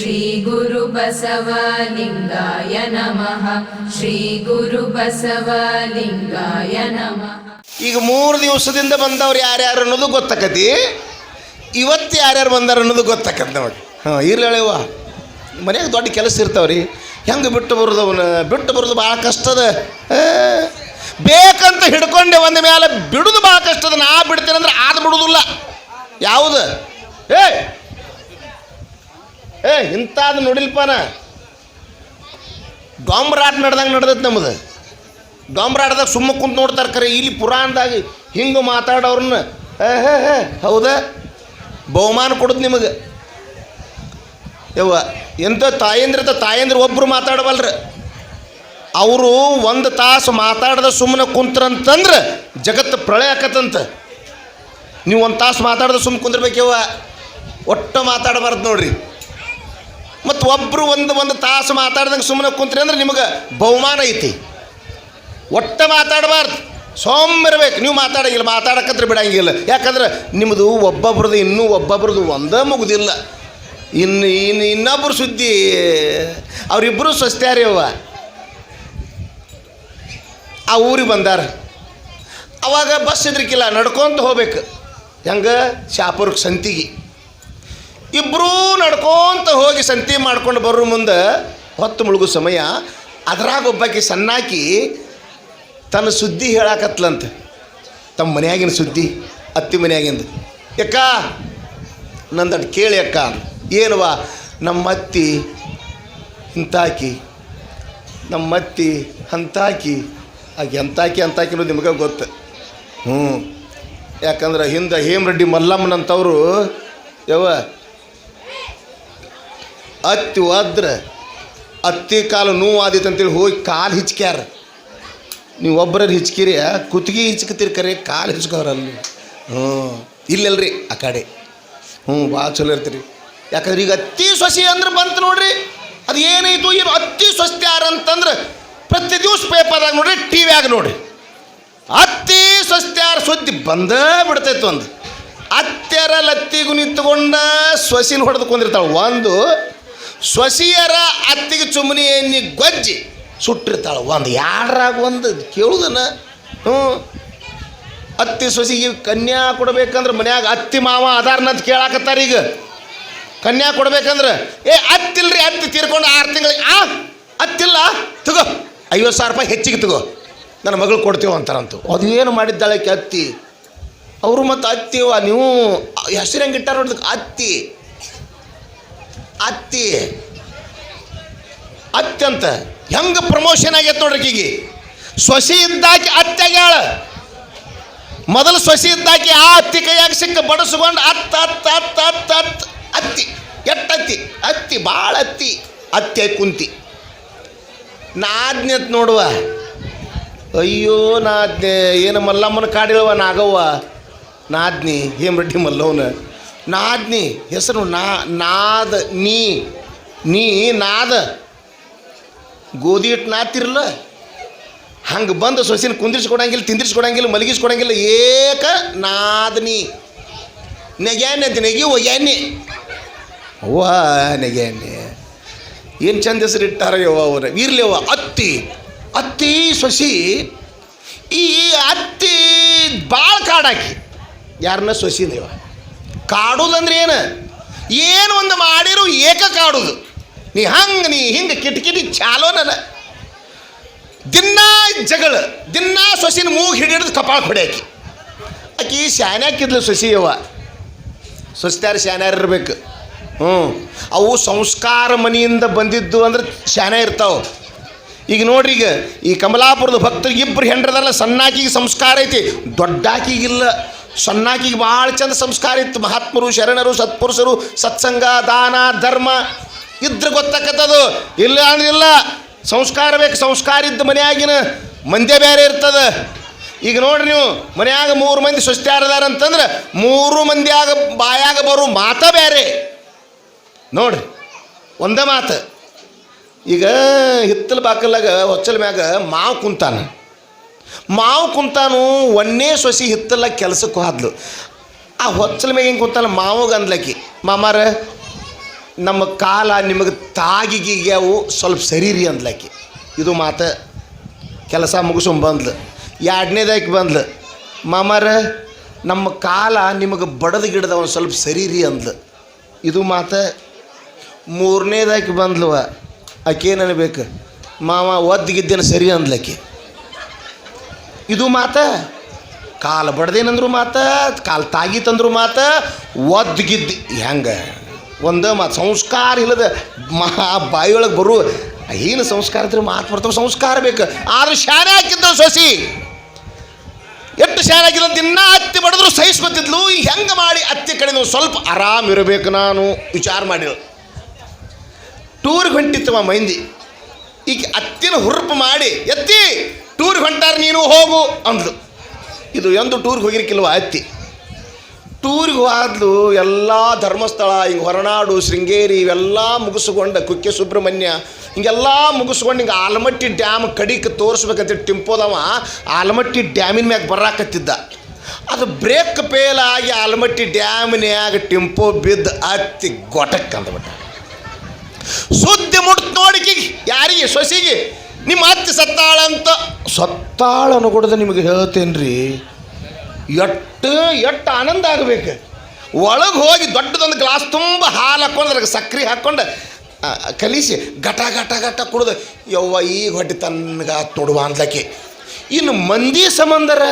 ಶ್ರೀ ಗುರು ಬಸವಲಿಂಗಾಯ ನಮಃ. ಶ್ರೀ ಗುರು ಬಸವಲಿಂಗಾಯ ನಮಃ. ಈಗ ಮೂರು ದಿವಸದಿಂದ ಬಂದವ್ರು ಯಾರ್ಯಾರು ಅನ್ನೋದು ಗೊತ್ತಾಕತಿ. ಇವತ್ತು ಯಾರ್ಯಾರು ಬಂದಾರ ಅನ್ನೋದು ಗೊತ್ತಾಕತಿ ನೋಡಿ. ಹಾಂ ಇರ್ಲೇವ ಮನ್ಯಾಗ ದೊಡ್ಡ ಕೆಲಸ ಇರ್ತಾವ್ರಿ. ಹೆಂಗೆ ಬಿಟ್ಟು ಬರೋದು ಅವನು ಬಿಟ್ಟು ಬರೋದು ಭಾಳ ಕಷ್ಟದ ಬೇಕಂತ ಹಿಡ್ಕೊಂಡೆ ಒಂದ ಮೇಲೆ ಬಿಡುದು ಭಾಳ ಕಷ್ಟದ ನಾ ಬಿಡ್ತೇನೆ ಅಂದ್ರೆ ಆದ ಬಿಡುದಿಲ್ಲ. ಯಾವುದು? ಏ ಏ ಇಂಥದ್ದು ನೋಡಿಲ್ಪನ? ಡಾಂಬ್ರಾಟ್ ನಡ್ದಂಗೆ ನಡ್ದೈತೆ ನಮ್ಮದು ಡಾಂಬ್ರಾಡ್ದಾಗ ಸುಮ್ಮ ಕುಂತು ನೋಡ್ತಾರೆ ಖರೆ ಇಲ್ಲಿ ಪುರಾಣದಾಗ ಹಿಂಗೆ ಮಾತಾಡೋರನ್ನ ಹೇ ಹೇ, ಹೌದಾ? ಬಹುಮಾನ ಕೊಡೋದು ನಿಮಗೆ. ಯವ್ವ ಎಂಥ ತಾಯಂದ್ರ ತಾಯಂದ್ರ ಒಬ್ಬರು ಮಾತಾಡವಲ್ರ ಅವರು ಒಂದು ತಾಸು ಮಾತಾಡದ ಸುಮ್ಮನೆ ಕುಂತ್ರಂತಂದ್ರೆ ಜಗತ್ತು ಪ್ರಳಯ ಆಕತ್ತಂತ. ನೀವು ಒಂದು ತಾಸು ಮಾತಾಡದ ಸುಮ್ಮನೆ ಕುಂದಿರ್ಬೇಕವ್ವ ಒಟ್ಟು ಮಾತಾಡಬಾರ್ದು ನೋಡ್ರಿ. ಮತ್ತು ಒಬ್ಬರು ಒಂದು ಒಂದು ತಾಸು ಮಾತಾಡ್ದಂಗೆ ಸುಮ್ಮನೆ ಕುಂತ್ರಿ ಅಂದ್ರೆ ನಿಮಗೆ ಬಹುಮಾನ ಐತಿ. ಒಟ್ಟ ಮಾತಾಡಬಾರ್ದು. ಇರಬೇಕು. ನೀವು ಮಾತಾಡಂಗಿಲ್ಲ ಮಾತಾಡಕ್ಕಂದ್ರೆ ಬಿಡಂಗಿಲ್ಲ. ಯಾಕಂದ್ರೆ ನಿಮ್ಮದು ಒಬ್ಬೊಬ್ರದ್ದು ಇನ್ನೂ ಒಬ್ಬೊಬ್ರದ್ದು ಒಂದೇ ಮುಗುದಿಲ್ಲ. ಇನ್ನು ಇನ್ನು ಇನ್ನೊಬ್ಬರು ಸುದ್ದಿ ಅವರಿಬ್ಬರು ಅವ. ಆ ಊರಿಗೆ ಬಂದಾರ. ಅವಾಗ ಬಸ್ ಇದ್ರಿಕಿಲ್ಲ ನಡ್ಕೊಂತ ಹೋಗ್ಬೇಕು. ಹೆಂಗೆ? ಶಾಪುರಕ್ಕೆ ಸಂತಿಗೆ. ಇಬ್ಬರೂ ನಡ್ಕೊಂತ ಹೋಗಿ ಸಂತಿ ಮಾಡ್ಕೊಂಡು ಬರೋ ಮುಂದೆ ಹೊತ್ತು ಮುಳುಗು ಸಮಯ. ಅದ್ರಾಗ ಒಬ್ಬಾಕಿ ಸಣ್ಣಾಕಿ ತನ್ನ ಸುದ್ದಿ ಹೇಳಾಕತ್ಲಂತ. ತಮ್ಮ ಮನೆಯಾಗಿನ ಸುದ್ದಿ, ಅತ್ತಿ ಮನೆಯಾಗಿಂದು. ಯಕ್ಕ ನಂದಟ್ ಕೇಳಿ ಅಕ್ಕ ಏನವ ನಮ್ಮ ಅತ್ತಿ ಇಂತಾಕಿ ನಮ್ಮ ಅತ್ತಿ ಅಂತಾಕಿ ಆಕೆ ಎಂತಾಕಿ ಅಂತಾಕಿ ಅನ್ನೋದು ನಿಮಗೆ ಗೊತ್ತು. ಹ್ಞೂ ಯಾಕಂದ್ರೆ ಹಿಂದೆ ಹೇಮರೆಡ್ಡಿ ಮಲ್ಲಮ್ಮನಂತವರು, ಯವ್ವ ಅತ್ತಿ ಒದ್ರ, ಅತ್ತಿ ಕಾಲು ನೋವು ಆದಿತ್ತು ಅಂತೇಳಿ ಹೋಗಿ ಕಾಲು ಹಿಚ್ಕ್ಯಾರ. ನೀವು ಒಬ್ಬರ ಹಿಚ್ಕಿರಿ ಕುತ್ತಿಗೆ ಹಿಚ್ಕತ್ತೀರಿ ಕರೆ, ಕಾಲು ಹಿಚ್ಕೋರಲ್ಲಿ ಹ್ಞೂ, ಇಲ್ಲಲ್ರಿ ಆ ಕಡೆ. ಹ್ಞೂ, ಭಾಳ ಚಲೋ ಇರ್ತೀರಿ. ಯಾಕಂದ್ರೆ ಈಗ ಅತ್ತಿ ಸೊಸಿ ಅಂದ್ರೆ ಬಂತು ನೋಡ್ರಿ, ಅದು ಏನೈತು ಏನು ಅತ್ತಿ ಸ್ವಸ್ತ್ಯಾರ ಅಂತಂದ್ರೆ ಪ್ರತಿ ದಿವಸ ಪೇಪರ್ದಾಗ ನೋಡ್ರಿ ಟಿ ವ್ಯಾಗ ನೋಡ್ರಿ. ಅತ್ತಿ ಸ್ವಸ್ತ್ಯಾರ ಸುದ್ದಿ ಬಂದ ಬಿಡ್ತೈತೆ ಒಂದು. ಅತ್ಯರ ಲತ್ತಿಗೂ ನಿಂತ್ಕೊಂಡ ಸೊಸಿನ ಹೊಡೆದು ಕೊಂದಿರ್ತಾಳೆ. ಒಂದು ಸೊಸಿಯರ ಅತ್ತಿಗೆ ಚುಮ್ಮನಿ ಎಣ್ಣಿ ಗೊಜ್ಜಿ ಸುಟ್ಟಿರ್ತಾಳೆ. ಒಂದು ಯಾರಾಗ ಒಂದು ಕೇಳುದನ ಹ್ಞೂ, ಅತ್ತಿ ಸೊಸಿಗೆ ಕನ್ಯಾ ಕೊಡ್ಬೇಕಂದ್ರೆ ಮನ್ಯಾಗ ಅತ್ತಿ ಮಾವ ಅದಾರ್ನಂತ ಕೇಳಾಕತ್ತಾರ ಈಗ. ಕನ್ಯಾ ಕೊಡ್ಬೇಕಂದ್ರೆ, ಏ, ಅತ್ತಿಲ್ರಿ, ಅತ್ತಿ ತೀರ್ಕೊಂಡು ಆರು ತಿಂಗಳಿಗೆ ಆ, ಅತ್ತಿಲ್ಲ, ತಗೋ, ಐವತ್ತು ಸಾವಿರ ರೂಪಾಯಿ ಹೆಚ್ಚಿಗೆ ತಗೋ, ನನ್ನ ಮಗಳು ಕೊಡ್ತೀವಿ ಅಂತಾರಂತು. ಅದು ಏನು ಮಾಡಿದ್ದಾಳೆ ಅತ್ತಿ? ಅವರು ಮತ್ತು ಅತ್ತಿವ ನೀವು ಹೆಸರು ಹೆಂಗೆ ಇಟ್ಟಾರ ಅತ್ತಿ ಅತ್ತಿ. ಅತ್ಯಂತ ಅಂತ. ಹೆಂಗೆ ಪ್ರಮೋಷನ್ ಆಗೈತೆ ನೋಡ್ರಿ ಕಿಗಿ ಸೊಸಿ ಇದ್ದಾಕಿ ಅತ್ತೆಗ್ಯಾಳ ಮೊದಲು ಸೊಸಿ ಇದ್ದಾಕಿ ಆ ಅತ್ತಿ ಕೈಯಾಗ ಸಿಕ್ಕ ಬಡಿಸ್ಕೊಂಡು ಅತ್ತ ಅತ್ತ ಅತ್ತ ಅತ್ತ ಅತ್ತ. ಅತ್ತಿ, ಎಟ್ಟತ್ತಿ? ಅತ್ತಿ ಭಾಳ ಅತ್ತಿ. ಅತ್ತೆ ಕುಂತಿ. ನಾದ್ನೆತ್ ನೋಡುವ. ಅಯ್ಯೋ ನಾದ್ನೆ. ಏನು ಮಲ್ಲಮ್ಮನ ಕಾಡಿಳವ ನಾಗವ್ವ? ನಾದ್ನಿ, ಹೇಮರೆಡ್ಡಿ ಮಲ್ಲವನ ನಾದ್ನಿ. ಹೆಸರು ನಾ, ನಾದ ನೀ. ನೀ ನಾದ. ಗೋಧಿ ಹಿಟ್ಟು ನಾತಿರಲ್ಲ ಹಂಗೆ ಬಂದು ಸೊಸಿನ ಕುಂದಿರ್ಸ್ಕೊಡಂಗಿಲ್ಲ, ತಿಂದಿರ್ಸ್ಕೊಡಂಗಿಲ್ಲ, ಮಲಗಿಸ್ಕೊಡಂಗಿಲ್ಲ, ಏಕ ನಾದ್ನಿ. ನೆಗ್ಯಾನೆ ಅಂತ ನೆಗಿ ಒಗ್ಯಾನೆ ಅವ್ವ ನೆಗ್ಯಾನೆ ಏನು ಚಂದ ಹೆಸರು ಇಟ್ಟಾರ ಯವ್ವ ಅವ್ರ. ಇರ್ಲಿವ ಅತ್ತಿ. ಅತ್ತಿ ಸೊಸಿ, ಈ ಅತ್ತಿ ಭಾಳ ಕಾಡಾಕಿ ಯಾರನ್ನ ಸೊಸಿನೇವ ಕಾಡುದಂದ್ರೆ ಏನು? ಏನು ಒಂದು ಮಾಡಿರು ಏಕ ಕಾಡುದು. ನೀ ಹಂಗೆ, ನೀ ಹಿಂಗೆ ಕಿಟಕಿಟಿ ಚಾಲೋ ನನ್ನ. ದಿನ್ನ ಜಗಳ, ದಿನ್ನ ಸೊಸಿನ ಮೂಗು ಹಿಡಿದು ಕಪಾಳ ಹೊಡ್ಯಾಕಿ. ಆಕಿ ಶಾನ್ಯಾಕಿದ್ಲು ಸೊಸಿಯವ ಸೊಸ್ತಾರ ಶಾನ್ಯಾರ ಇರಬೇಕು. ಹ್ಞೂ ಅವು ಸಂಸ್ಕಾರ ಮನೆಯಿಂದ ಬಂದಿದ್ದು ಅಂದ್ರೆ ಶಾನೆ ಇರ್ತಾವೆ. ಈಗ ನೋಡ್ರಿ ಈಗ ಈ ಕಮಲಾಪುರದ ಭಕ್ತರಿಗೆ ಇಬ್ಬರು ಹೆಂಡ್ರದಲ್ಲ, ಸಣ್ಣಾಕಿಗೆ ಸಂಸ್ಕಾರ ಐತಿ ದೊಡ್ಡಾಕಿಗಿಲ್ಲ ಸಣ್ಣಾಕಿಗೆ ಭಾಳ ಚಂದ ಸಂಸ್ಕಾರ ಇತ್ತು. ಮಹಾತ್ಮರು, ಶರಣರು, ಸತ್ಪುರುಷರು, ಸತ್ಸಂಗ, ದಾನ, ಧರ್ಮ ಇದ್ರೆ ಗೊತ್ತಾಕತ್ತದು. ಇಲ್ಲ ಅಂದ್ರೆ ಸಂಸ್ಕಾರ ಬೇಕು, ಸಂಸ್ಕಾರ ಇದ್ದ ಮನೆಯಾಗಿನ ಮಂದ್ಯ ಬೇರೆ ಇರ್ತದೆ. ಈಗ ನೋಡ್ರಿ ನೀವು, ಮನೆಯಾಗ ಮೂರು ಮಂದಿ ಸ್ವಸ್ತ್ಯಾರದಾರ ಅಂತಂದ್ರೆ ಮೂರು ಮಂದಿಯಾಗ ಬಾಯಾಗ ಬರು ಮಾತ ಬೇರೆ. ನೋಡ್ರಿ, ಒಂದೇ ಮಾತು. ಈಗ ಹಿತ್ತಲ ಬಾಕಲಾಗ ಹೊಚ್ಚಲ ಮ್ಯಾಗ ಮಾವು ಕುಂತಾನ. ಮಾವು ಕುಂತಾನು ಒನ್ನೇ ಸೊಸಿ ಹಿತ್ತಲ್ಲ ಕೆಲಸಕ್ಕೆ ಹೋದ್ಲು. ಆ ಹೊಚ್ಚಲ ಮ್ಯಾಗ ಹೆಂಗೆ ಕುಂತಾನ? ಮಾವಗೆ ಅಂದ್ಲಕ್ಕಿ ಮಾಮಾರ, ನಮ್ಮ ಕಾಲ ನಿಮಗೆ ತಾಗಿಗಿಗ್ಯಾವು ಸ್ವಲ್ಪ ಸರಿರಿ ಅಂದ್ಲಾಕಿ. ಇದು ಮಾತು ಕೆಲಸ ಮುಗಿಸು ಬಂದ್ಲು. ಎರಡನೇದಾಕಿ ಬಂದ್ಲು, ಮಾಮಾರ, ನಮ್ಮ ಕಾಲ ನಿಮಗೆ ಬಡದ ಗಿಡದ ಒಂದು ಸ್ವಲ್ಪ ಸರಿರಿ ಅಂದ್ಲು. ಇದು ಮಾತು ಮೂರನೇದಾಕಿ ಬಂದ್ಲವ. ಆಕೆ ಏನು ಅನ್ಬೇಕು? ಮಾವ ಒದ್ದಿಗಿದ್ದೇನೆ ಸರಿ ಅಂದ್ಲಕ್ಕಿ ಇದು ಮಾತ. ಕಾಲ ಬಡ್ದೇನಂದ್ರು ಮಾತ, ಕಾಲು ತಾಗಿತಂದ್ರು ಮಾತ, ಒದ್ಗಿದ್ದು. ಹೆಂಗೆ? ಒಂದು ಮಾತು, ಸಂಸ್ಕಾರ ಇಲ್ಲದ ಮಹಾ ಬಾಯಿಯೊಳಗೆ ಬರು ಏನು ಸಂಸ್ಕಾರ ಇದ್ರೆ ಮಾತು ಬರ್ತವೆ, ಸಂಸ್ಕಾರ ಬೇಕು. ಆದ್ರೆ ಶಾನೆ ಹಾಕಿದ್ರು ಸೊಸಿ. ಎಷ್ಟು ಶಾನೆ ಹಾಕಿಲ್ಲ ದಿನ ಅತ್ತಿ ಬಡಿದ್ರು ಸಹಿಸ್ಕೊತಿದ್ಲು. ಹೆಂಗೆ ಮಾಡಿ ಅತ್ತಿ ಕಡೆ ನಾವು ಸ್ವಲ್ಪ ಆರಾಮ್ ಇರಬೇಕು ನಾನು, ವಿಚಾರ ಮಾಡಿಳು ಟೂರ್ಗೆ ಹೊಂಟಿತ್ತವ ಮೈಂದಿ. ಈಗ ಅತ್ತಿನ ಹುರುಪು ಮಾಡಿ, ಎತ್ತಿ. ಟೂರ್ಗೆ ಹೊಂಟಾರ ನೀನು ಹೋಗು ಅಂದ್ಲು. ಇದು ಎಂದು ಟೂರ್ಗೆ ಹೋಗಿರ್ಕಿಲ್ವ ಅತ್ತಿ ಟೂರ್ಗೆ ಹೋದ್ಲು ಎಲ್ಲ ಧರ್ಮಸ್ಥಳ, ಹಿಂಗೆ ಹೊರನಾಡು, ಶೃಂಗೇರಿ ಇವೆಲ್ಲ ಮುಗಿಸ್ಕೊಂಡು ಕುಕ್ಕೆ ಸುಬ್ರಹ್ಮಣ್ಯ, ಹಿಂಗೆಲ್ಲ ಮುಗಿಸ್ಕೊಂಡು ಹಿಂಗೆ ಆಲಮಟ್ಟಿ ಡ್ಯಾಮ್ ಕಡಿಗೆ ತೋರಿಸ್ಬೇಕಂತ ಟಿಂಪೋದವ ಆಲಮಟ್ಟಿ ಡ್ಯಾಮಿನ ಮ್ಯಾಗ ಬರಾಕತ್ತಿದ್ದ. ಅದು ಬ್ರೇಕ್ ಫೇಲ್ ಆಗಿ ಆಲಮಟ್ಟಿ ಡ್ಯಾಮಿನ್ಯಾಗ ಟಿಂಪೋ ಬಿದ್ದು ಅತ್ತಿ ಗೊಟಕ್ ಅಂದ್ಬಿಟ್ಟ. ಸುದ್ದಿ ಮುಟ್ ನೋಡಿಕಿ ಯಾರಿಗೆ? ಸೊಸಿಗೆ? ನಿಮ್ಮ ಅತ್ತಿ ಸತ್ತಾಳಂತ ಸತ್ತಾಳ ಅನ್ಕೊಡ್ದೆ ನಿಮಗೆ ಹೇಳ್ತೇನ್ರಿ. ಎಟ್ಟು ಎಟ್ಟು ಆನಂದ ಆಗಬೇಕು. ಒಳಗೆ ಹೋಗಿ ದೊಡ್ಡದೊಂದು ಗ್ಲಾಸ್ ತುಂಬ ಹಾಲು ಹಾಕ್ಕೊಂಡು ಅದ್ರಾಗ ಸಕ್ಕರೆ ಹಾಕ್ಕೊಂಡು ಕಲಿಸಿ ಘಟ ಘಟ ಘಟ ಕುಡ್ದು, ಯವ್ವ ಈಗ ಹೊಟ್ಟೆ ತನ್ಗ ತೊಡುವ ಅಂದ್ಲಕ್ಕೆ ಇನ್ನು ಮಂದಿ ಸಂಬಂಧರ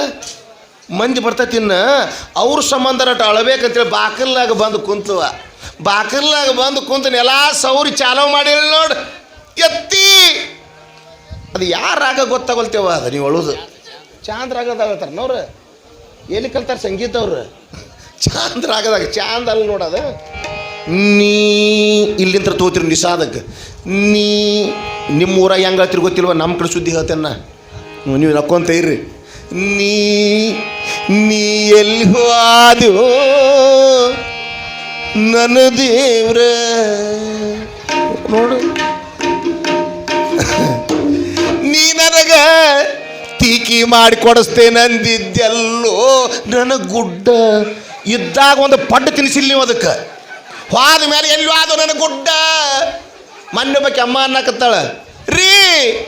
ಮಂದಿ ಬರ್ತೈತಿ ಇನ್ನು ಅವ್ರ ಸಂಬಂಧರ ಅಳಬೇಕಂತೇಳಿ ಬಾಕಲ್ನಾಗ ಬಂದು ಕುಂತವ. ಬಾಕಲ್ನಾಗ ಬಂದು ಕುಂತ ನೆಲ ಸೌರಿ ಚಾಲೋ ಮಾಡಿಲ್ಲ ನೋಡಿ. ಎತ್ತಿ ಅದು ಯಾರು ರಾಗ ಗೊತ್ತಾಗಲ್ತೇವ ಅದು ನೀವು ಅಳುದು. ಚಾಂದ್ ರಾಗದಾಗ ನೋಡ್ರಿ. ಎಲ್ಲಿ ಕಲ್ತಾರೆ ಸಂಗೀತ ಅವ್ರು? ಚಾಂದ್ ರಾಗದಾಗ, ಚಾಂದ್ ಅಲ್ಲಿ ನೋಡದ ನೀ ಇಲ್ಲಿಂದ ತೋತಿರಿ ನಿಸಾದಕ್ಕೆ ನೀ ನಿಮ್ಮ ಊರ ಹೆಂಗೆ ಹತ್ತಿರ ಗೊತ್ತಿಲ್ವ? ನಮ್ಮ ಕಡೆ ಸುದ್ದಿ ಹೇಳ್ತೇನೆ ನೀವು ನಕ್ಕೊಂತ ಇರ್ರಿ. ನೀ ನೀ ಎಲ್ಲಿ ಹೋದು ನನ್ನ ದೇವ್ರ. ನೋಡು. ಟೀಕಿ ಮಾಡಿ ಕೊಡಿಸ್ತೇನಂದಿದ್ದೆಲ್ಲೋ ನನ್ನ ಗುಡ್ಡ. ಇದ್ದಾಗ ಒಂದು ಪಡ್ಡು ತಿನ್ಸಿಲ್ಲ ನೀವು ಅದಕ್ಕೆ. ಹೋದ ಮೇಲೆ ಎಲ್ಲಿ ಆದ ನನ್ನ ಗುಡ್ಡ. ಮೊನ್ನೆ ಬಗ್ಗೆ ಅಮ್ಮ ಅನ್ನಕತ್ತಾಳ, ರೀ,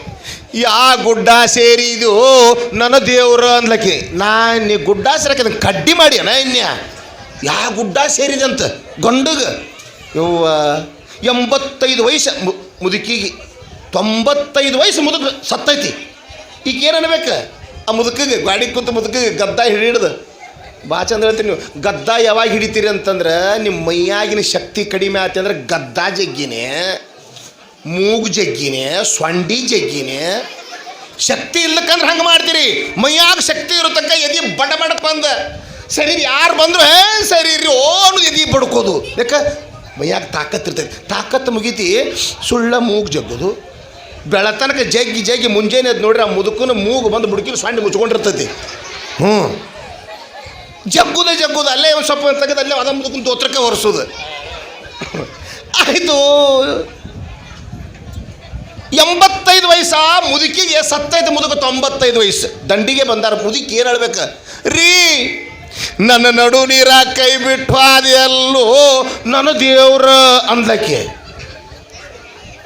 ಯಾ ಗುಡ್ಡ ಸೇರಿದು ನನ್ನ ದೇವ್ರ ಅನ್ಲಕ್ಕೆ ನಾ ನೀ ಗುಡ್ಡ ಸೇರಕ್ಕೆ ಕಡ್ಡಿ ಮಾಡಿ ಅಣ್ಣ ಇನ್ಯ. ಯಾ ಗುಡ್ಡ ಸೇರಿದಂತ ಗೊಂಡಗ. ಯವ್ವ, ಎಂಬತ್ತೈದು ವಯಸ್ಸು ಮುದುಕಿಗೆ. ತೊಂಬತ್ತೈದು ವಯಸ್ಸು ಮುದುಕ ಸತ್ತೈತಿ. ಈಗ ಏನು ಅನ್ಬೇಕು ಆ ಮುದುಕಿಗೆ ಗಾಡಿ ಕೂತ ಮುದುಕಿಗೆ ಗದ್ದ ಹಿಡಿದು. ಭಾಳ ಚಂದ ಹೇಳ್ತೀನಿ ನೀವು. ಗದ್ದ ಯಾವಾಗ ಹಿಡಿತೀರಿ ಅಂತಂದ್ರೆ ನಿಮ್ಮ ಮೈಯಾಗಿನ ಶಕ್ತಿ ಕಡಿಮೆ ಆಯ್ತು ಅಂದ್ರೆ ಗದ್ದ ಜಗ್ಗಿನೇ, ಮೂಗು ಜಗ್ಗಿನೇ ಸೊಂಡಿ ಜಗ್ಗಿನೇ. ಶಕ್ತಿ ಇಲ್ಲಕ್ಕಂದ್ರೆ ಹಂಗೆ ಮಾಡ್ತೀರಿ. ಮೈಯಾಗ ಶಕ್ತಿ ಇರತಕ್ಕ ಎದಿ ಬಡ ಬಡ ಬಂದ. ಸರಿ ಯಾರು ಬಂದ್ರು, ಹೇ, ಸರಿ ರೀ, ಓನು ಎದಿ ಬಡ್ಕೋದು. ಯಾಕೆ? ಮೈಯಾಗ ತಾಕತ್ ಇರ್ತೈತಿ. ತಾಕತ್ತು ಮುಗೀತಿ, ಸುಳ್ಳ ಮೂಗು ಜಗ್ಗೋದು. ಬೆಳತನಕ ಜಗ್ಗಿ ಜಗ್ಗಿ ಮುಂಜಾನೆ ಅದು ನೋಡ್ರಿ ಆ ಮುದುಕನ ಮೂಗು ಬಂದು ಬುಡುಕಿನ ಸಣ್ಣ ಮುಚ್ಕೊಂಡಿರ್ತೈತಿ ಹ್ಞೂ ಜಗ್ಗುದ ಜಗ್ಗುದು, ಅಲ್ಲೇ ಒಂದು ಸ್ವಲ್ಪ ತೆಗೆದು ಅಲ್ಲೇ ಅದ ಮುದುಕನ ತೋತ್ರಕ್ಕೆ ಒರೆಸೋದು. ಆಯಿತು. ಎಂಬತ್ತೈದು ವಯಸ್ಸ, ಮುದುಕಿಗೆ ಸತ್ತೈದು ಮುದುಕ, ತೊಂಬತ್ತೈದು ವಯಸ್ಸು. ದಂಡಿಗೆ ಬಂದಾರ ಮುದುಕಿ ಏನು ಹೇಳ್ಬೇಕು? ರೀ, ನನ್ನ ನಡು ನೀರ ಕೈ ಬಿಟ್ಟು ಅದೆಲ್ಲೋ ನನ್ನ ದೇವ್ರ ಅಂದ್ಲಕ್ಕೆ.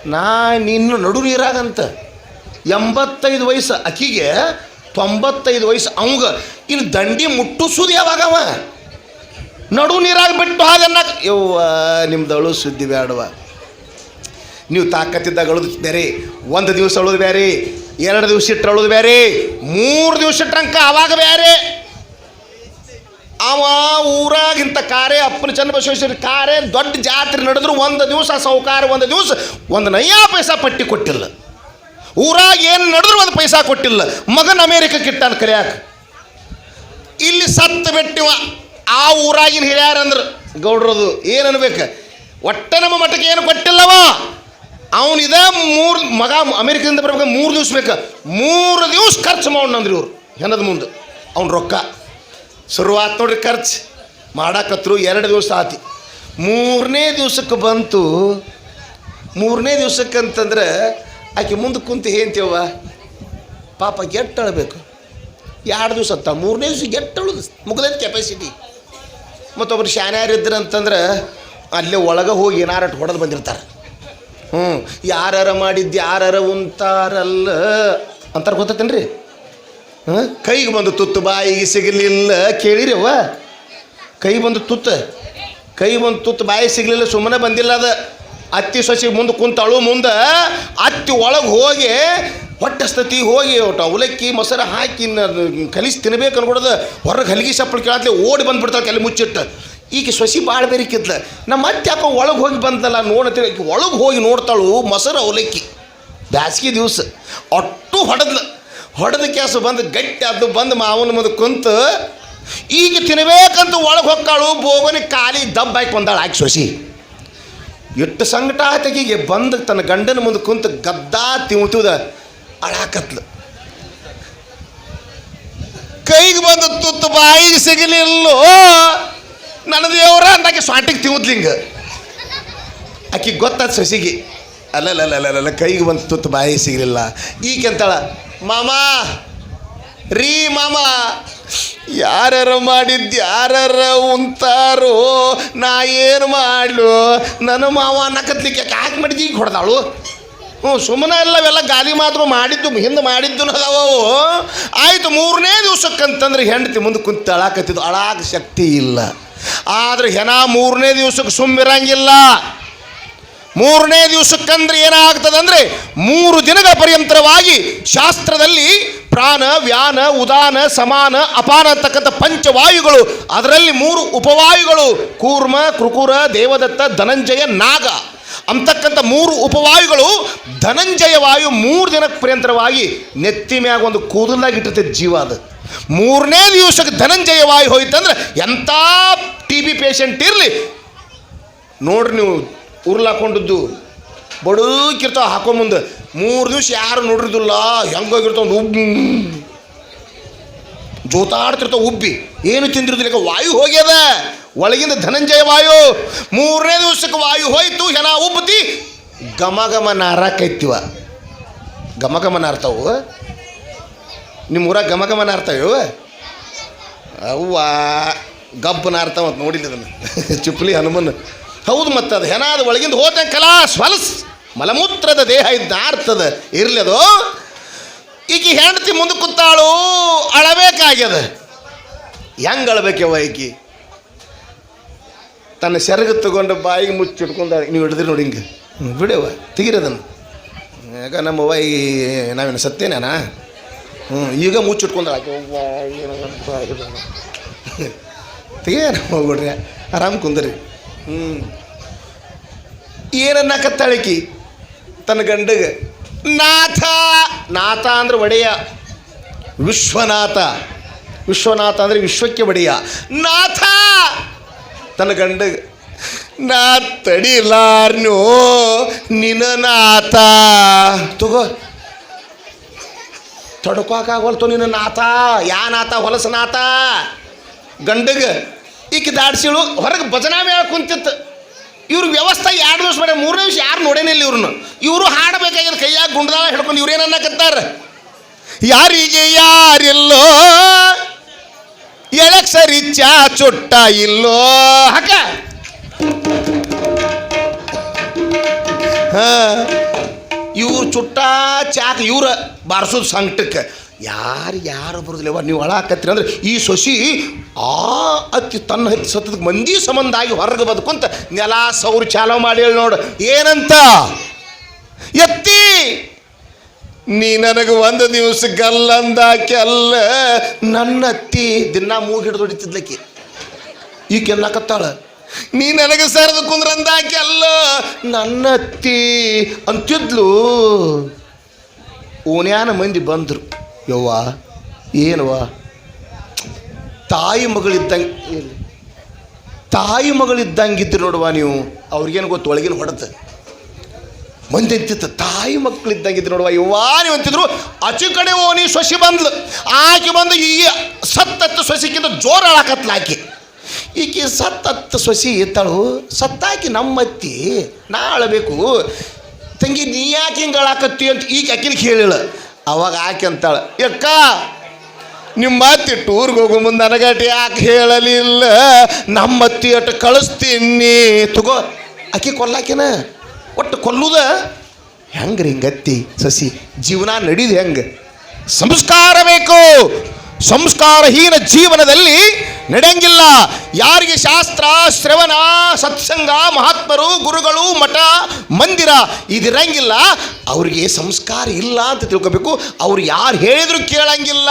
ನಾ ನಿನ್ನ ನಡು ನೀರಾಗಂತ ಎಂಬತ್ತೈದು ವಯಸ್ಸು ಅಕ್ಕಿಗೆ ತೊಂಬತ್ತೈದು ವಯಸ್ಸು ಅವಂಗ. ಇನ್ನು ದಂಡಿ ಮುಟ್ಟಿಸೋದು ಯಾವಾಗವ ನಡು ನೀರಾಗ ಬಿಟ್ಟು ಹಾಗನ್ನ ಯವ್ವ, ನಿಮ್ದಳು ಸುದ್ದಿ ಬೇಡವ ನೀವು ತಾಕತ್ತಿದ್ದಾಗ ಅಳೋದು ಬೇರೆ ಒಂದು ದಿವಸ ಅಳೋದು ಬೇರೆ ಎರಡು ದಿವಸ ಇಟ್ಟು ಅಳೋದು ಬೇರೆ ಮೂರು ದಿವಸ ಇಟ್ಟಂಕ ಅವಾಗ ಬೇರೆ ಅವ ಊರಾಗಿಂತ ಕಾರ್ಯ ಅಪ್ಪನ ಚಂದ್ರಬಸವೇಶ್ವರ ಕಾರ್ಯ ದೊಡ್ಡ ಜಾತ್ರೆ ನಡೆದ್ರು ಒಂದು ದಿವಸ ಸೌಕಾರ ಒಂದು ದಿವಸ ಒಂದು ನಯ್ಯಾ ಪೈಸಾ ಪಟ್ಟಿ ಕೊಟ್ಟಿಲ್ಲ. ಊರಾಗ ಏನು ನಡೆದ್ರು ಒಂದು ಪೈಸಾ ಕೊಟ್ಟಿಲ್ಲ. ಮಗನ ಅಮೇರಿಕಕ್ಕೆ ಇಟ್ಟಾನ ಕರಿಯಾಕ. ಇಲ್ಲಿ ಸತ್ತು ಬಿಟ್ಟಿವ. ಆ ಊರಾಗಿನ ಹಿರಿಯಾರಂದ್ರೆ ಗೌಡ್ರದು ಏನು ಅನ್ಬೇಕು ಒಟ್ಟ ನಮ್ಮ ಮಠಕ್ಕೆ ಏನು ಕೊಟ್ಟಿಲ್ಲವ? ಅವನು ಮೂರು ಮಗ ಅಮೇರಿಕದಿಂದ ಬರ್ಬೇಕು, ಮೂರು ದಿವ್ಸ ಬೇಕು. ಮೂರು ದಿವ್ಸ ಖರ್ಚು ಮಾಡಿ ಇವ್ರು, ಹೆಣದ ಮುಂದೆ. ಅವ್ನ ರೊಕ್ಕ. ಶುರುವಾತ್ ನೋಡ್ರಿ ಖರ್ಚು. ಮಾಡಾಕತ್ರು ಎರಡು ದಿವಸ ಆತಿ. ಮೂರನೇ ದಿವಸಕ್ಕೆ ಬಂತು. ಮೂರನೇ ದಿವ್ಸಕ್ಕೆ ಅಂತಂದ್ರೆ ಆಕೆ ಮುಂದೆ ಕುಂತು ಹೇಳ್ತೇವ ಪಾಪ ಅಳಬೇಕು ಎರಡು ದಿವಸ ಅಂತ ಮೂರನೇ ದಿವ್ಸ ಗೆಟ್ಟು ಅಳುದು ಮುಗ್ದೈತೆ ಕೆಪಾಸಿಟಿ ಮತ್ತೊಬ್ರು ಶಾನ್ಯಾರಿದ್ರು ಅಂತಂದ್ರೆ ಅಲ್ಲೇ ಒಳಗೆ ಹೋಗಿ ಏನಾರ ಹೊಡೆದು ಬಂದಿರ್ತಾರೆ. ಹ್ಞೂ ಯಾರಾರ ಮಾಡಿದ್ದು ಯಾರಾರ ಉಂತಾರಲ್ಲ. ಅಂತಾರೆ ಗೊತ್ತೇನ್ರಿ ಕೈಗೆ ಬಂದು ತುತ್ತು, ಬಾಯಿಗೆ ಸಿಗಲಿಲ್ಲ ಕೇಳಿರವ್ವ. ಕೈ ಬಂದು ತುತ್ತು. ಕೈ ಬಂದು ತುತ್ತು, ಬಾಯಿ ಸಿಗಲಿಲ್ಲ, ಸುಮ್ಮನೆ ಬಂದಿಲ್ಲ ಅದು. ಅತ್ತಿ ಸೊಸಿ ಮುಂದೆ ಕುಂತಳು, ಮುಂದೆ ಅತ್ತಿ ಒಳಗೆ ಹೋಗಿ ಹೊಟ್ಟಸ್ತತಿ ಹೋಗಿ ಅವಲಕ್ಕಿ, ಮೊಸರು ಹಾಕಿ ಕಲಿಸಿ ತಿನ್ಬೇಕು ಅನ್ಕೊಡೋದು ಹೊರಗೆ ಹಲಗಿ ಸಪ್ಪಳ ಕೇಳತ್ಲೆ ಓಡಿ ಬಂದ್ಬಿಡ್ತಾಳೆ ತಲೆ ಮುಚ್ಚಿಟ್ಟು. ಈಕೆ ಸೊಸಿ ಭಾಳ ಬೇರಿಕಿದ್ಲ. ನಮ್ಮ ಅತ್ತೆ ಅಪ್ಪ ಒಳಗೆ ಹೋಗಿ ಬಂದಲ್ಲ ನೋಡತ್ತಿ ಒಳಗೆ ಹೋಗಿ ನೋಡ್ತಾಳು ಮೊಸರು ಅವಲಕ್ಕಿ. ಬ್ಯಾಸಿಗೆ ದಿವಸ. ಅಟ್ಟು ಹೊಡೆದ್ಲು. ಹೊಡೆದ ಕ್ಯಾಸು ಬಂದು, ಗಟ್ಟಿ ಅದು ಬಂದು ಮಾವನ ಮುಂದೆ ಕುಂತು, ಈಗ ತಿನ್ಬೇಕಂತ ಒಳಗೆ ಹೊಕ್ಕಾಳು ಬೋಗನಿ ಖಾಲಿ ದಬ್ಬ ಹಾಕಿ ಬಂದಾಳು ಆಕಿ ಸೊಸಿ. ಎಷ್ಟು ಸಂಕಟ ಆತಕಿಗೆ ಬಂದು ತನ್ನ ಗಂಡನ ಮುಂದೆ ಕುಂತು ಗದ್ದಾ ತಿಂತದ ಅಳಾಕತ್ಲು. ಕೈಗೆ ಬಂದು ತುತ್ತು ಬಾಯಿಗೆ ಸಿಗಲಿಲ್ಲೋ, ನನ್ನ ದೇವ್ರ ಅಂದಾಕೆ ಸ್ವಾಟಿಗೆ ತಿಂದ್ಲಿಂಗ ಆಕಿಗೆ ಗೊತ್ತಾದ ಸೊಸಿಗೆ ಅಲ್ಲಲ್ಲ ಕೈಗೆ ಬಂದು ತುತ್ತು ಬಾಯಿ ಸಿಗಲಿಲ್ಲ. ಈಕೆ ಅಂತಾಳ ಮಾಮ. ರೀ ಮಾಮ. ಯಾರ ಮಾಡಿದ್ದು ಯಾರ ಉಂತಾರೋ, ನಾ ಏನು ಮಾಡ್ಲು? ನನ್ನ ಮಾವ ಅನ್ನಕತ್ಲಿಕ್ಕೆ ಯಾಕೆ ಮಾಡಿದ್ದು ಈಗ ಹೊಡೆದಾಳು? ಹ್ಞೂ, ಸುಮ್ಮನೆ ಇಲ್ಲವೆಲ್ಲ ಗಾಲಿ ಮಾತ್ರ ಮಾಡಿದ್ದು, ಹಿಂದೆ ಮಾಡಿದ್ದು ಅದಾವು. ಆಯಿತು, ಮೂರನೇ ದಿವ್ಸಕ್ಕಂತಂದ್ರೆ ಹೆಂಡತಿ ಮುಂದೆ ಕುಂತು ಅಳಾಕತ್ತಿದ್ದು. ಅಳಾಕ ಶಕ್ತಿ ಇಲ್ಲ. ಆದ್ರೆ ಹೆಣ ಮೂರನೇ ದಿವ್ಸಕ್ಕೆ ಸುಮ್ಮಿರಂಗಿಲ್ಲ. ಮೂರನೇ ದಿವಸಕ್ಕಂದ್ರೆ ಏನಾಗ್ತದಂದ್ರೆ ಮೂರು ದಿನಗಳ ಪರ್ಯಂತರವಾಗಿ ಶಾಸ್ತ್ರದಲ್ಲಿ ಪ್ರಾಣ, ವ್ಯಾನ, ಉದಾನ, ಸಮಾನ, ಅಪಾನ ಅಂತಕ್ಕಂಥ ಪಂಚವಾಯುಗಳು, ಅದರಲ್ಲಿ ಮೂರು ಉಪವಾಯುಗಳು, ಕೂರ್ಮ, ಕೃಕುರ, ದೇವದತ್ತ, ಧನಂಜಯ, ನಾಗ. ಅಂತಕ್ಕಂಥ ಮೂರು ಉಪವಾಯುಗಳು ಧನಂಜಯ ವಾಯು ಮೂರು ದಿನಕ್ಕೆ ಪರ್ಯಂತರವಾಗಿ ನೆತ್ತಿ ಮ್ಯಾಗ ಒಂದು ಕೂದಲಾಗಿ ಇಟ್ಟಿರ್ತೈತೆ ಜೀವ ಅದು. ಮೂರನೇ ದಿವಸಕ್ಕೆ ಧನಂಜಯ ವಾಯು ಹೋಯ್ತಂದ್ರೆ ಎಂಥ ಟಿ ಬಿ ಪೇಷಂಟ್ ಇರಲಿ, ನೋಡ್ರಿ ನೀವು ಉರ್ಲಾಕೊಂಡಿದ್ದು. ಹಾಕೋ ಮುಂದೆ ಮೂರು ದಿವ್ಸ ಯಾರು ನೋಡಿರ್ದಿಲ್ಲ. ಹೆಂಗೋಗಿರ್ತಾವ ಉಬ್ಬಿ. ಜೋತಾಡ್ತಿರ್ತಾವ ಉಬ್ಬಿ. ಏನು ತಿಂದಿರೋದಿಲ್ಲ. ಈಗ ವಾಯು ಹೋಗ್ಯದ. ಒಳಗಿಂದ ಧನಂಜಯ ವಾಯು. ಮೂರನೇ ದಿವಸಕ್ಕೆ ವಾಯು ಹೋಯ್ತು. ಹೆಣ ಉಬ್ಬತಿ. ಘಮ ಘಮ ನಾರಾಕೈತಿವ. ಘಮ ಘಮ ನಾರ್ತಾವು. ನಿಮ್ಮ ಊರಾಗ ಘಮ ಘಮ ನಾರ್ತಾವ? ಅವ್ವ. ಗಬ್ಬ ನಾರ್ತಾವ ಅಂತ ನೋಡಿಲ್ಲ ಅದನ್ನು ಚಿಪ್ಲಿ ಹನುಮನ್. ಹೌದು ಮತ್ತು ಅದು ಹೆನಾದ ಒಳಗಿಂದ ಹೋದ ಕಲಾಸ್ ಹೊಲಸ್ ಮಲಮೂತ್ರದ ದೇಹ ಇದ್ದ ಆರ್ತದ ಇರ್ಲಿ ಅದು ಈಕಿ ಹೆಂಡತಿ ಮುಂದೆ ಕುತ್ತಾಳು ಅಳಬೇಕಾಗ್ಯದ. ಹೆಂಗೆ ಅಳಬೇಕವ್ವ ಈಕಿ? ತನ್ನ ಸೆರಗ ತಗೊಂಡು ಬಾಯಿಗೆ ಮುಚ್ಚಿಟ್ಕೊಂಡ ನೀವು ಹಿಡಿದ್ರಿ ನೋಡಿ ಹಿಂಗೆ. ಬಿಡವ ತೆಗಿರದನ್ನು. ಯಾಕ ನಮ್ಮವ್ವ ಈ ನಾವೇನು ಸತ್ತೇನೇನಾ ಹ್ಞೂ ಈಗ ಮುಚ್ಚಿಟ್ಕೊಂಡ ತೆಗೇನ ಹೋಗ್ಬಿಡ್ರಿ ಆರಾಮ್ ಕುಂದ್ರಿ. ಹ್ಞೂ ಏನನ್ನಕತ್ತಾಳಿಕಿ ತನ್ನ ಗಂಡಗೆ. ನಾಥ ನಾಥ ಅಂದ್ರೆ ಒಡೆಯ. ವಿಶ್ವನಾಥ. ವಿಶ್ವನಾಥ ಅಂದ್ರೆ ವಿಶ್ವಕ್ಕೆ ಒಡೆಯ. ನಾಥ, ತನ್ನ ಗಂಡಗೆ. ನಾ ತಡಿಲಾರ್ನು ನಿನ್ನ ನಾಥ. ತಗೋ. ತಡ್ಕೋಕಾಗವಲ್ತು ನಿನ್ನ ನಾಥ. ಯಾ ನಾಥ? ಹೊಲಸ ನಾಥ. ಗಂಡಗೆ. ಈಕೆ ದಾಡ್ಸಿಳು, ಹೊರಗೆ ಭಜನಾ ಮೇಳ ಕುಂತಿತ್ತು. ಇವ್ರ ವ್ಯವಸ್ಥೆ ಎರಡು ದಿವಸ ಬೇಡ ಮೂರನೇ ದಿವಸ ಯಾರು ನೋಡೇನಿಲ್ಲ ಇವ್ರನ್ನ. ಇವರು ಹಾಡಬೇಕಾಗಿದ್ದು ಕೈಯಾಗ ಗುಂಡದಾಳ ಹಿಡ್ಕೊಂಡು ಇವ್ರು ಏನನ್ನಕತ್ತಾರ ಯಾರಿಗೆ ಯಾರಿಲ್ಲೋ ಎಳಕ್ ಸರಿ ಚಾ ಚೊಟ್ಟ ಇಲ್ಲೋ ಹಾಕ ಇವ್ರು ಚುಟ್ಟ ಚಾಕ್ ಇವ್ರ ಬಾರಿಸೋದು ಸಂಕಟಕ್ಕೆ. ಯಾರು ಯಾರು ಬರೋದಿಲ್ಲವ ನೀವು ಅಳಾಕತ್ತೀರಿ ಅಂದರೆ ಈ ಸೊಸಿ ಆ ಅತ್ತಿ ತನ್ನ ಹತ್ತಿ ಸತ್ತದ ಮಂದಿ ಸಂಬಂಧ ಆಗಿ ಹೊರಗೆ ಬದುಕುಂತ ನೆಲ ಸೌರು ಚಾಲೋ ಮಾಡಿ ಹೇಳಿ ನೋಡು. ಏನಂತ? ಎತ್ತಿ. ನೀ ನನಗೆ ಒಂದು ದಿವಸ ಗಲ್ಲಂದ ಅಲ್ಲ ನನ್ನ ಅತ್ತಿ ದಿನ ಮೂಗಿ ಹಿಡಿದು ಹೊಡಿತಿದ್ಲಕ್ಕಿ. ಈ ಕೆಲ್ಲಕತ್ತಾಳ ನೀ ನನಗೆ ಸರಿದು ಕುಂದ್ರಂದಾಕೆ ಅಲ್ಲ ನನ್ನ ಅತ್ತಿ ಅಂತಿದ್ಲು. ಓನ್ಯಾನ ಮಂದಿ ಬಂದರು. ಯವ್ವ, ಏನವ? ತಾಯಿ ಮಗಳಿದ್ದಂಗೆ ತಾಯಿ ಮಗಳಿದ್ದಂಗಿದ್ದು ನೋಡುವ ನೀವು. ಅವ್ರಿಗೇನು ಗೊತ್ತು, ಒಳಗಿನ ಹೊಡೆತ. ಮಂದಿ ಅಂತಿತ್ತು ತಾಯಿ ಮಕ್ಕಳಿದ್ದಂಗಿದ್ದು ನೋಡುವ. ಯವ್ವ, ನೀವು ಅಂತಿದ್ರು ಅಚು ಕಡೆ ಓನಿ ಸೊಸಿ ಬಂದ್ಲು. ಆಕೆ ಬಂದು ಈ ಸತ್ತತ್ತು ಸೊಸಿಗಿಂತ ಜೋರ ಹಾಕತ್ಲ ಆಕೆ. ಈಕೆ ಸತ್ತತ್ತು ಸೊಸಿ ಇತ್ತಳು, ಸತ್ತಾಕಿ ನಮ್ಮತ್ತಿ. ನಾ ಅಳಬೇಕು. ತಂಗಿ, ನೀ ಯಾಕೆ ಹಿಂಗೆ ಅಳಾಕತ್ತಿ ಅಂತ ಈಗ ಆಕಿನ ಕೇಳಿಳ ಅವಾಗ ಆಕೆ ಅಂತಾಳೆ, ಯಕ್ಕ, ನಿಮ್ಮ ಅತ್ತಿ ಟೂರ್ಗೆ ಹೋಗೋ ಮುಂದೆ ನನಗಟ್ಟಿ ಯಾಕೆ ಹೇಳಲಿಲ್ಲ? ನಮ್ಮ ಅತ್ತಿ ಅಟ್ಟು ಕಳಿಸ್ತೀನಿ. ತಗೋ, ಆಕೆ ಕೊಲ್ಲಾಕಿನ ಒಟ್ಟು ಕೊಲ್ಲುದ? ಹೆಂಗ್ರಿ ಹಿಂಗತ್ತಿ ಸಸಿ, ಜೀವನ ನಡೀದು ಹೆಂಗೆ? ಸಂಸ್ಕಾರ ಬೇಕು ಸಂಸ್ಕಾರಹೀನ ಜೀವನದಲ್ಲಿ ನಡೆಯಂಗಿಲ್ಲ. ಯಾರಿಗೆ ಶಾಸ್ತ್ರ, ಶ್ರವಣ, ಸತ್ಸಂಗ, ಮಹಾತ್ಮರು, ಗುರುಗಳು, ಮಠ, ಮಂದಿರ ಇದಿರಂಗಿಲ್ಲ, ಅವರಿಗೆ ಸಂಸ್ಕಾರ ಇಲ್ಲ ಅಂತ ತಿಳ್ಕೊಬೇಕು. ಅವ್ರು ಯಾರು ಹೇಳಿದ್ರು ಕೇಳಂಗಿಲ್ಲ.